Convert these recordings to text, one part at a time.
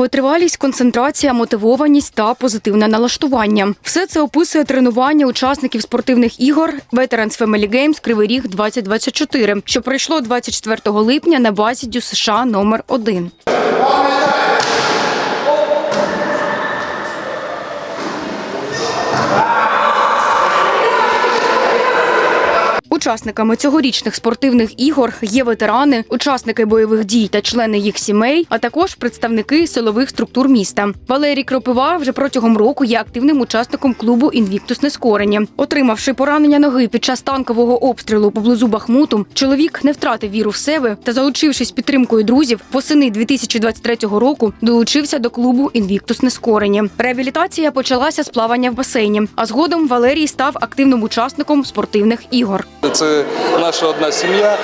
Витривалість, концентрація, мотивованість та позитивне налаштування. Все це описує тренування учасників спортивних ігор Veterans Family Games Кривий Ріг 2024, що пройшло 24 липня на базі Дю США номер 1 Учасниками цьогорічних спортивних ігор є ветерани, учасники бойових дій та члени їх сімей, а також представники силових структур міста. Валерій Кропива вже протягом року є активним учасником клубу Інвіктус Нескорені. Отримавши поранення ноги під час танкового обстрілу поблизу Бахмуту, чоловік не втратив віру в себе та, залучившись підтримкою друзів, восени 2023 року долучився до клубу Інвіктус Нескорені. Реабілітація почалася з плавання в басейні, а згодом Валерій став активним учасником спортивних ігор. Це наша одна сім'я,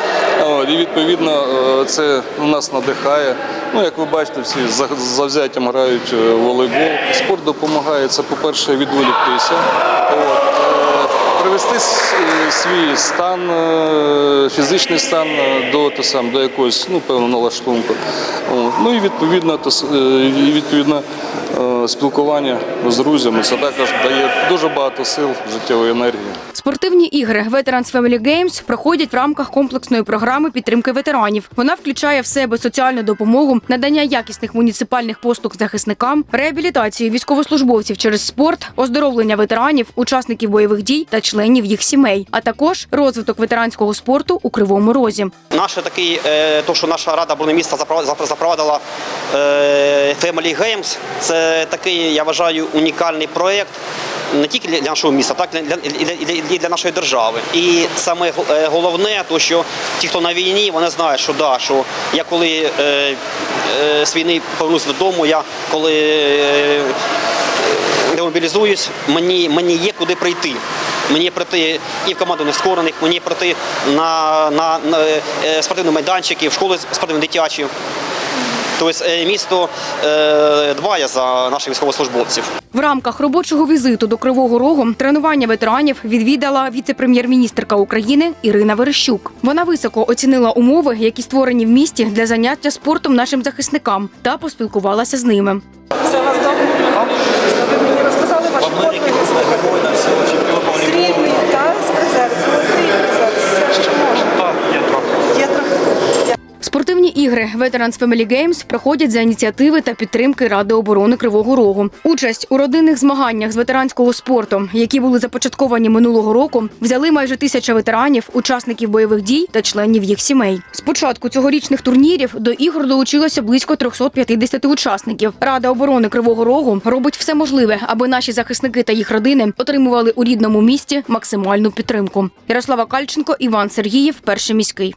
і відповідно е, це нас надихає. Ну, як ви бачите, всі за завзяттям грають е, волейбол. Спорт допомагає це, по-перше, відволіктися. С- е, свій стан, е, фізичний стан е, до, те сам, до якогось ну, певного налаштунку. Ну і відповідно, с- е, і відповідно спілкування з друзями. Це також дає дуже багато сил, життєвої енергії. Спортивні ігри Veterans Family Games проходять в рамках комплексної програми підтримки ветеранів. Вона включає в себе соціальну допомогу, надання якісних муніципальних послуг захисникам, реабілітацію військовослужбовців через спорт, оздоровлення ветеранів, учасників бойових дій та членів їх сімей, а також розвиток ветеранського спорту у Кривому Розі. Наше такий, е, то, що наша рада оборони міста запро- запро- запровадила е, Family Games, це такий, я вважаю, унікальний проєкт. Не тільки для нашого міста, так і для, для, для, нашої держави. І саме е, головне, то що ті, хто на війні, вони знають, що да, що я коли е, е, з війни повернуся додому, я коли демобілізуюсь, мені, мені є куди прийти. Мені прийти і в команду нескорених, мені прийти на, на, на е, спортивні майданчики, в школи спортивні дитячі. Тобто е, місто е, дбає за наших військовослужбовців. В рамках робочого візиту до Кривого Рогу тренування ветеранів відвідала віце-прем'єр-міністрка України Ірина Верещук. Вона високо оцінила умови, які створені в місті для заняття спортом нашим захисникам, та поспілкувалася з ними. Все вас добре? Ви мені розказали ваші подвиги. Срібний, ігри Veterans Family Games проходять за ініціативи та підтримки Ради оборони Кривого Рогу. Участь у родинних змаганнях з ветеранського спорту, які були започатковані минулого року, взяли майже тисяча ветеранів, учасників бойових дій та членів їх сімей. З початку цьогорічних турнірів до ігор долучилося близько 350 учасників. Рада оборони Кривого Рогу робить все можливе, аби наші захисники та їх родини отримували у рідному місті максимальну підтримку. Ярослава Кальченко, Іван Сергіїв, перший міський.